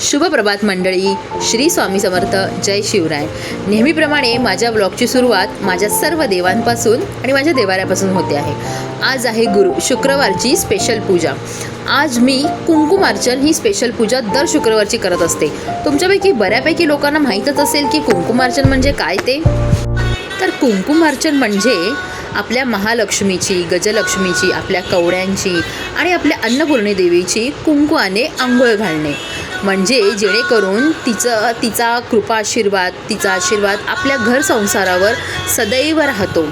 शुभप्रभात मंडळी. श्री स्वामी समर्थ. जय शिवराय. नेहमीप्रमाणे माझ्या ब्लॉगची सुरुवात माझ्या सर्व देवांपासून आणि माझ्या देवाऱ्यापासून होते आहे. आज आहे गुरु शुक्रवारची स्पेशल पूजा. आज मी कुंकुमार्चन ही स्पेशल पूजा दर शुक्रवारची करत असते. तुमच्यापैकी बऱ्यापैकी लोकांना माहीतच असेल की कुंकुमार्चन म्हणजे काय ते? तर कुंकुमार्चन म्हणजे आपल्या महालक्ष्मीची गजलक्ष्मीची आपल्या कवड्यांची आणि आपल्या अन्नपूर्णी देवीची कुंकुआने आंघोळ घालणे. म्हणजे जेणेकरून तिचं तिचा कृपा आशीर्वाद तिचा आशीर्वाद आपल्या घर संसारावर सदैव राहतो.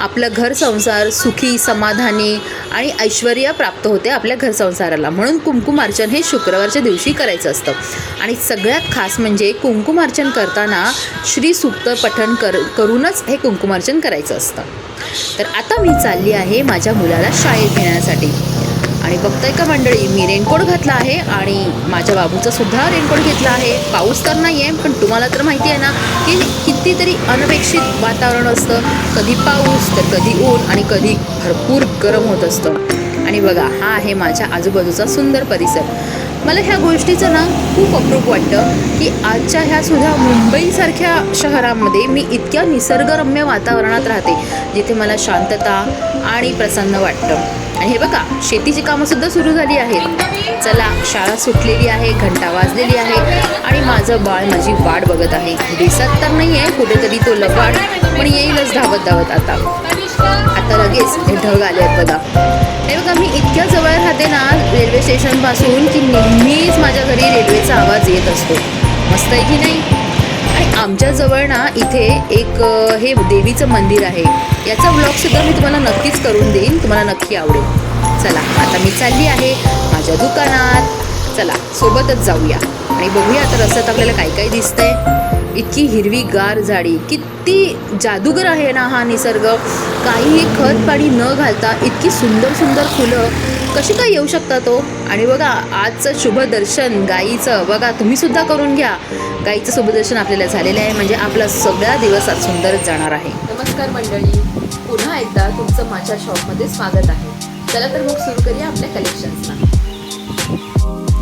आपलं घर संसार सुखी समाधानी आणि ऐश्वर प्राप्त होते आपल्या घर संसाराला. म्हणून कुंकुमार्चन हे शुक्रवारच्या दिवशी करायचं असतं. आणि सगळ्यात खास म्हणजे कुंकुमार्चन करताना श्री सुप्त पठण कर करूनच हे कुंकुमार्चन करायचं असतं. तर आता मी चालली आहे माझ्या मुलाला शाळेत घेण्यासाठी आणि बघताय का मंडळी मी रेनकोट घातला आहे आणि माझ्या बाबूचा सुद्धा रेनकोट घेतला आहे. पाऊस तर नाही आहे पण तुम्हाला तर माहिती आहे ना की कितीतरी अनपेक्षित वातावरण असतं. कधी पाऊस तर कधी ऊन आणि कधी भरपूर गरम होत असतं. आणि बघा हा आहे माझ्या आजूबाजूचा सुंदर परिसर. मला ह्या गोष्टीचं ना खूप अप्रूप वाटतं की आजच्या ह्या सुद्धा मुंबईसारख्या शहरामध्ये मी इतक्या निसर्गरम्य वातावरणात राहते जिथे मला शांतता आणि प्रसन्न वाटतं. आणि हे बघा शेतीची कामंसुद्धा सुरू झाली आहेत. चला शाळा सुटलेली आहे घंटा वाजलेली आहे आणि माझं बाळ माझी वाट बघत आहे. दिसत तर नाही आहे कुठेतरी तो लबाड पण येईलच धावत धावत आता. आता लगेच हे ढग आले आहेत बघा. हे बघा मी इतक्या जवळ राहते ना रेल्वे स्टेशनपासून की नेहमीच माझ्या घरी रेल्वेचा आवाज येत असतो. मस्त आहे की नाही? आणि आमच्या जवळ ना इथे एक हे देवीचं मंदिर आहे. याचा ब्लॉगसुद्धा मी तुम्हाला नक्कीच करून देईन. तुम्हाला नक्की आवडेल. चला आता मी चालली आहे माझ्या दुकानात. चला सोबतच जाऊया. आणि बघूया आता रस्त्यात आपल्याला काय काय दिसतंय. इतकी हिरवीगार झाडी. किती जादूगर आहे ना हा निसर्ग. काहीही खत पाणी न घालता इतकी सुंदर सुंदर फुलं. कशी काय येऊ शकता तो हो? आणि बघा आजचं शुभ दर्शन गाईचं. बघा तुम्हीसुद्धा करून घ्या. गाईचं शुभदर्शन आपल्याला झालेलं आहे. म्हणजे आपला सगळा दिवस आज सुंदरच जाणार आहे. नमस्कार मंडळी. पुन्हा एकदा तुमचं माझ्या शॉपमध्ये स्वागत आहे. चला तर मग सुरू करूया आपल्या कलेक्शन्सला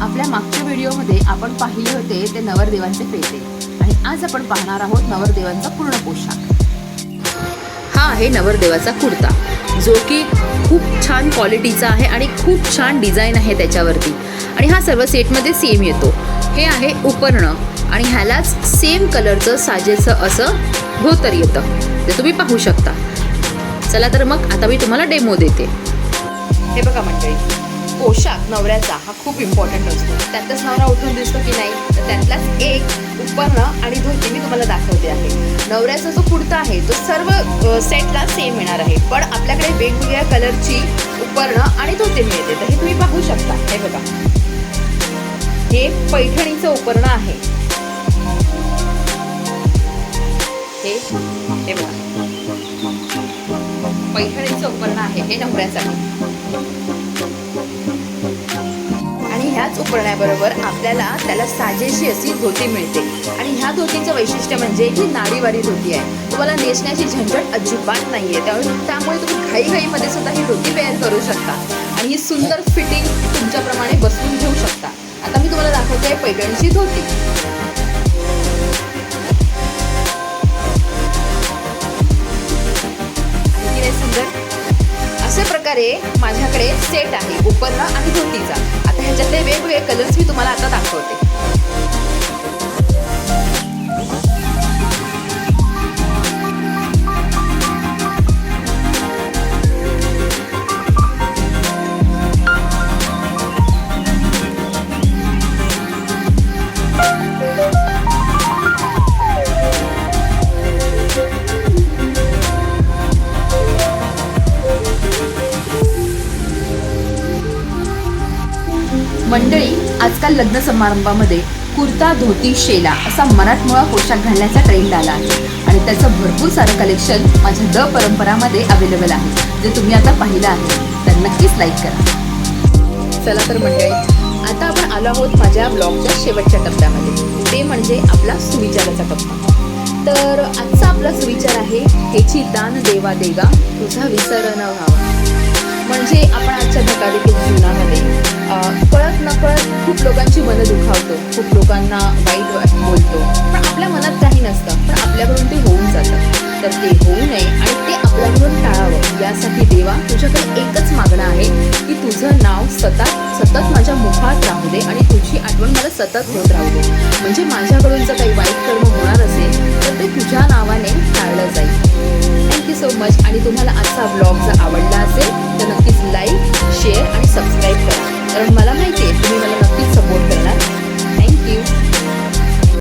आपल्या मागच्या व्हिडिओमध्ये आपण पाहिले होते ते नवरदेवांचे पेटे. आणि आज आपण पाहणार आहोत नवरदेवांचा पूर्ण पोशाख. हा आहे नवरदेवाचा कुर्ता जो की खूप छान क्वालिटीचा आहे आणि खूप छान डिझाईन आहे त्याच्यावरती. आणि हा सर्व सेटमध्ये सेम येतो. हे आहे उपरणं आणि ह्यालाच सेम कलरचं साजेचं असं धोतर येतं. ते तुम्ही पाहू शकता. चला तर मग आता मी तुम्हाला डेमो देते. हे बघा मंडळी पोशाख नवऱ्याचा हा खूप इम्पॉर्टंट असतो. त्यातच नवरा उठून दिसतो की नाही तर त्यातलाच एक उपकरणं आणि धोती मी तुम्हाला दाखवते आहे. नवऱ्याचा जो कुर्ता आहे तो सर्व सेटला सेम येणार आहे. पण आपल्याकडे वेगवेगळ्या कलरची उपकरणं आणि धोती मिळते. तर हे तुम्ही पाहू शकता. हे बघा. हे पैठणीचं उपकरण आहे. हे हे बघा. पैठणीचं उपकरण आहे हे नवऱ्यासाठी. उकळण्याबरोबर आपल्याला त्याला साजेशी अशी धोती मिळते. आणि ह्या धोतीचं वैशिष्ट्य म्हणजे ही नाडीवारी धोती आहे. तुम्हाला नेसण्याची झंझट अजिबात नाही आहे त्यामुळे त्यामुळे तुम्ही घाईघाईमध्ये सुद्धा ही धोती वेअर करू शकता. आणि ही सुंदर फिटिंग तुमच्याप्रमाणे बसवून घेऊ शकता. आता मी तुम्हाला दाखवते आहे पैठणीची धोती. सुंदर. अशा प्रकारे माझ्याकडे सेट आहे उपरणं आणि धोतीचा. ह्याच्यातले वेगवेगळे कलर्स मी तुम्हाला आता दाखवते. मंडळी आजकाल लग्न समारंभामध्ये कुर्ता धोती शेला असा मराठमोळा पोशाख घालण्याचा ट्रेंड आला आहे. आणि त्याचं भरपूर सारं कलेक्शन माझ्या द परंपरामध्ये अवेलेबल आहे. जे तुम्ही आता पाहिलं आहे तर नक्कीच लाईक करा. चला तर मंडळी आता आपण आलो आहोत माझ्या ब्लॉगच्या शेवटच्या टप्प्यामध्ये. ते म्हणजे आपला सुविचाराचा टप्पा. तर आजचा आपला सुविचार आहे हेची दान देवा देगा. तुझा विसर न व्हावा. म्हणजे आपण आजच्या धकाधकीत जीवनामध्ये अं, कळत नकळत खूप लोकांची मनं दुखावतो खूप लोकांना वाईट बोलतो. पण आपल्या मनात काही नसतं पण आपल्याकडून ते होऊन जातं. तर ते होऊ नये आणि ते आपल्याकडून टाळावं. यासाठी देवा तुझ्याकडे एकच मागणं आहे की तुझं नाव सतत सतत माझ्या मुखात राहू दे आणि तुझी आठवण मला सतत होत राहू दे. म्हणजे माझ्याकडून जर काही वाईट कर्म होणार असेल तर ते तुझ्या नावाने टाळलं जाईल. Thank you much. आणि तुम्हाला आजचा ब्लॉग जर आवडला असेल तर नक्कीच लाईक शेअर आणि सबस्क्राईब करा. कारण मला माहिती आहे तुम्ही मला नक्कीच सपोर्ट करणार. थँक्यू